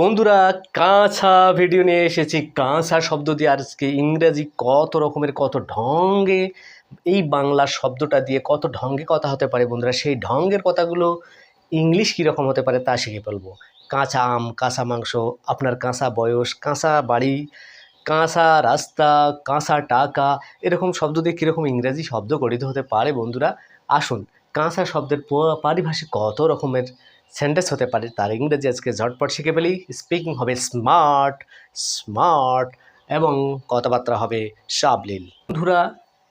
বন্ধুরা, কাঁচা ভিডিও নিয়ে এসেছি। কাঁচা শব্দ দিয়ে আজকে ইংরেজি কত রকমের, কত ঢঙ্গে, এই বাংলা শব্দটা দিয়ে কত ঢঙ্গে কথা হতে পারে বন্ধুরা, সেই ঢঙ্গের কথাগুলো ইংলিশ কীরকম হতে পারে তা শিখে ফেলব। কাঁচা আম, কাঁচা মাংস, আপনার কাঁচা বয়স, কাঁচা বাড়ি, কাঁচা রাস্তা, কাঁচা টাকা, এরকম শব্দ দিয়ে কীরকম ইংরেজি শব্দ গঠিত হতে পারে বন্ধুরা, আসুন। কাঁচা শব্দের পারিভাষিক কত রকমের সেন্টেন্স হতে পারে। তার ইংরেজি আজকে ঝটপট শিখে ফেলি। স্পিকিং হবে স্মার্ট স্মার্ট এবং কথাবার্তা হবে সাবলীল। বন্ধুরা,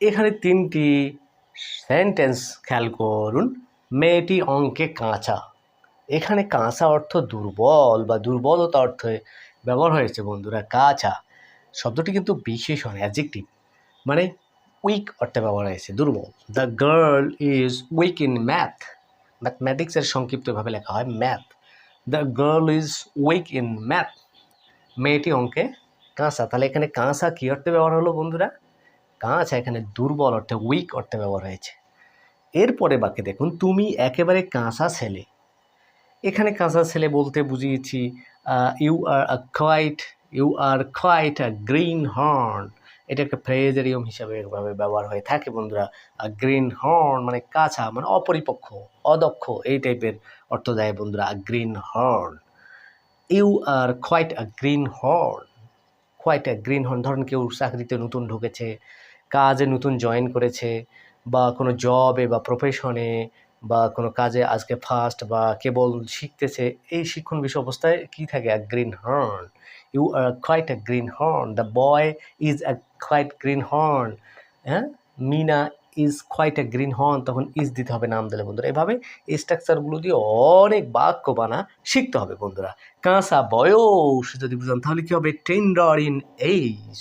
এখানে তিনটি সেন্টেন্স খেয়াল করুন। মেয়েটি অঙ্কে কাঁচা। এখানে কাঁচা অর্থ দুর্বল বা দুর্বলতা অর্থে ব্যবহার হয়েছে বন্ধুরা, কাঁচা। শব্দটি কিন্তু বিশেষণ অ্যাজেক্টিভ মানে উইক অর্থে ব্যবহার হয়েছে, দুর্বল। The girl is weak in math ম্যাথমেটিক্সের সংক্ষিপ্তভাবে লেখা হয় math the girl is weak in math মেয়েটি অঙ্কে কাঁচা। তাহলে এখানে কাঁচা কী অর্থে ব্যবহার হলো বন্ধুরা? কাঁচা এখানে দুর্বল অর্থে উইক অর্থে ব্যবহার হয়েছে। এরপরে বাকি দেখুন, তুমি একেবারে কাঁচা ছেলে। এখানে কাঁচা ছেলে বলতে বুঝিয়েছি you are a quite you are quite a greenhorn এটা একটা ফ্রেজারিয়ম হিসাবে এভাবে ব্যবহার হয়ে থাকে, বন্ধুরা। গ্রিন হর্ন মানে কাঁচা মানে অপরিপক্ষ অদক্ষ, এই টাইপের অর্থ দেয় বন্ধুরা greenhorn you are quite a greenhorn quite a greenhorn ধরুন কেউ চাকরিতে নতুন ঢুকেছে, কাজে নতুন জয়েন করেছে, বা কোনো জবে বা প্রফেশনে বা কোনো কাজে আজকে ফার্স্ট বা কেবল শিখতেছে, এই শিক্ষণ বিষয় অবস্থায় কী থাকে? A greenhorn you are quite a greenhorn the boy is a quite greenhorn হ্যাঁ? Mina is quite a greenhorn তখন ইজ দিতে হবে নাম দিলে বন্ধুরা। এভাবে এই স্ট্রাকচারগুলো দিয়ে অনেক বাক্য বানা শিখতে হবে বন্ধুরা। কাঁসা বয়স যদি বুঝান, তাহলে কী হবে? Tender in age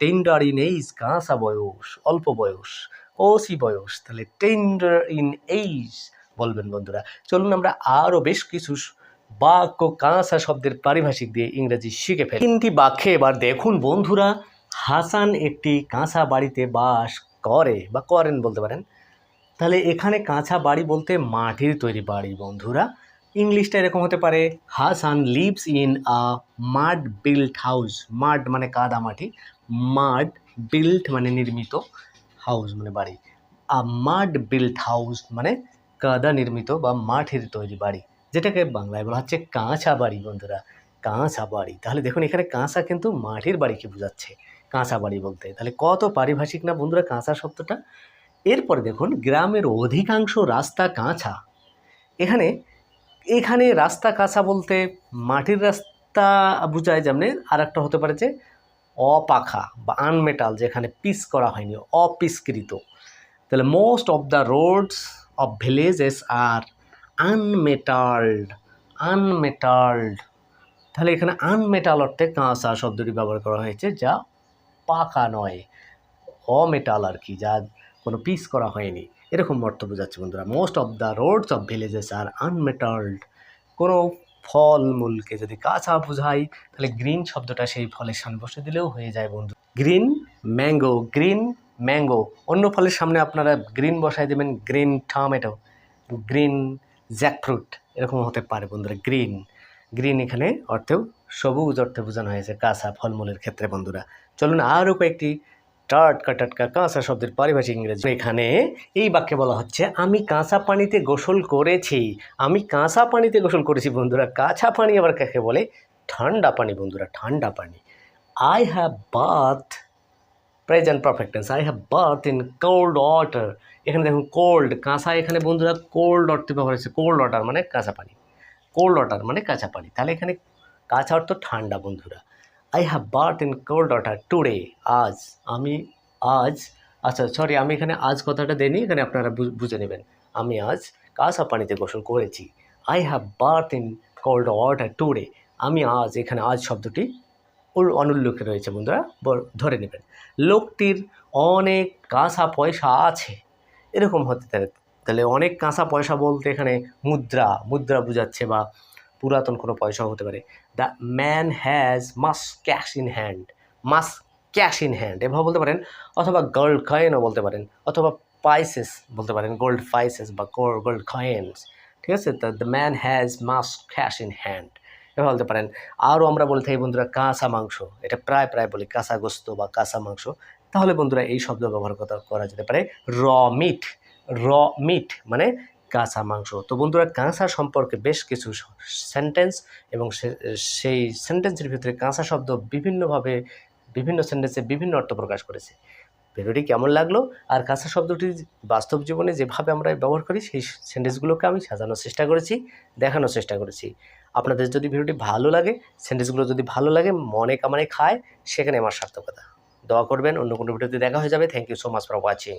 tender in age কাঁসা বয়স, অল্প বয়স। ওসি বয়স, তাহলে টেন্ডার ইন এইজ বলবেন বন্ধুরা। চলুন আমরা আরও বেশ কিছু বাক্য কাঁসা শব্দের পারিভাষিক দিয়ে ইংরেজি শিখে ফেলি। তিনটি বাক্যে এবার দেখুন বন্ধুরা, হাসান একটি কাঁচা বাড়িতে বাস করে, বা করেন বলতে পারেন। তাহলে এখানে কাঁচা বাড়ি বলতে মাটির তৈরি বাড়ি বন্ধুরা। ইংলিশটা এরকম হতে পারে, Hasan lives in a mud built house. Mud মানে কাদা মাটি মাড বিল্ট মানে নির্মিত হাউস মানে বাড়ি। আ মাড বিল্ট হাউস মানে কাদা নির্মিত বা মাঠের তৈরি বাড়ি, যেটাকে বাংলায় বলা হচ্ছে কাঁচা বাড়ি বন্ধুরা, কাঁচা বাড়ি। তাহলে দেখুন এখানে কাঁচা কিন্তু মাটির বাড়িকে বোঝাচ্ছে, কাঁচা বাড়ি বলতে। তাহলে কত পারিভাষিক না বন্ধুরা কাঁচা শব্দটা? এরপরে দেখুন গ্রামের অধিকাংশ রাস্তা কাঁচা। এখানে এখানে রাস্তা কাঁচা বলতে মাটির রাস্তা বোঝায় যেমনি আর একটা হতে পারে যে অপাখা বা আনমেটাল যেখানে পিস করা হয়নি অপিসকৃত তাহলে most of the roads of villages are unmetalled unmetalled তাহলে এখানে আনমেটাল অর্থে কাঁচা শব্দটি ব্যবহার করা হয়েছে, যা পাকা নয় অমেটাল আর কি, যা কোনো পিস করা হয়নি। এরকম অর্থ বোঝাচ্ছে বন্ধুরা। Most of the roads of villages are unmetalled কোনো ফলমূলকে যদি কাঁচা বোঝাই, তাহলে গ্রিন শব্দটা সেই ফলের সামনে বসে দিলেও হয়ে যায় বন্ধু। Green mango green mango. অন্য ফলের সামনে আপনারা গ্রিন বসাই দেবেন, গ্রিন টমেটো, গ্রিন জ্যাকফ্রুট এরকম হতে পারে বন্ধুরা, গ্রিন। গ্রিন এখানে অর্থেও সবুজ অর্থে বোঝানো হয়েছে কাঁচা ফলমূলের ক্ষেত্রে বন্ধুরা। চলুন আরও কয়েকটি টাটকা টাটকা কাঁচা শব্দের পারিভাষিক ইংরেজি। এখানে এই বাক্যে বলা হচ্ছে, আমি কাঁচা পানিতে গোসল করেছি। আমি কাঁচা পানিতে গোসল করেছি, বন্ধুরা। কাঁচা পানি আবার কাকে বলে? ঠান্ডা পানি, বন্ধুরা, ঠান্ডা পানি। I have bath present perfect tense I have bath in cold water এখানে দেখুন কোল্ড কাঁচা এখানে, বন্ধুরা কোল্ড অর্থে ব্যবহার হয়েছে কোল্ড ওয়াটার মানে কাঁচা পানি। কোল্ড ওয়াটার মানে কাঁচা পানি। তাহলে এখানে কাঁচা অর্থ ঠান্ডা, বন্ধুরা। I have bath in cold water today আজ। আমি আজ আচ্ছা সরি আমি এখানে আজ কথাটা দেনি এখানে আপনারা বুঝে নেবেন। আমি আজ কাঁসা পানিতে গোসল করেছি। I have bath in cold water today আমি আজ, এখানে আজ শব্দটি অনুল্লেখে রয়েছে, বন্ধুরা ধরে নেবেন। লোকটির অনেক কাঁসা পয়সা আছে। এরকম হতে পারে তাহলে অনেক কাঁসা পয়সা বলতে এখানে মুদ্রা মুদ্রা বোঝাচ্ছে বা পুরাতন কোনো পয়সাও হতে পারে। The man has mass cash in hand. Mass cash in hand. এভাবে বলতে পারেন, অথবা গোল্ড কয়েনও বলতে পারেন, অথবা পাইসেস বলতে পারেন গোল্ড পাইসেস বা গোল্ড কয়েন্স ঠিক আছে? The man has mass cash in hand. এভাবে বলতে পারেন। আরও আমরা বলে থাকি বন্ধুরা, কাঁচা মাংস। এটা প্রায় প্রায় বলি, কাঁচা গোস্ত বা কাঁচা মাংস। তাহলে বন্ধুরা, এই শব্দ ব্যবহার করা যেতে পারে র মিট র মিট মানে কাঁচা মাংস। তো বন্ধুরা, কাঁচা সম্পর্কে বেশ কিছু সেন্টেন্স এবং সেই সেন্টেন্সের ভিতরে কাঁচা শব্দ বিভিন্নভাবে, বিভিন্ন সেন্টেন্সে বিভিন্ন অর্থ প্রকাশ করেছে। ভিডিওটি কেমন লাগল আর কাঁচা শব্দটি বাস্তব জীবনে যেভাবে আমরা ব্যবহার করি, সেই সেন্টেন্সগুলোকে আমি সাজানোর চেষ্টা করেছি, দেখানোর চেষ্টা করেছি। আপনাদের যদি ভিডিওটি ভালো লাগে সেন্টেন্সগুলো যদি ভালো লাগে, মনে কামানে খায়, সেখানে আমার সার্থকতা। দোয়া করবেন, অন্য কোনো ভিডিওতে দেখা হয়ে যাবে। Thank you so much for watching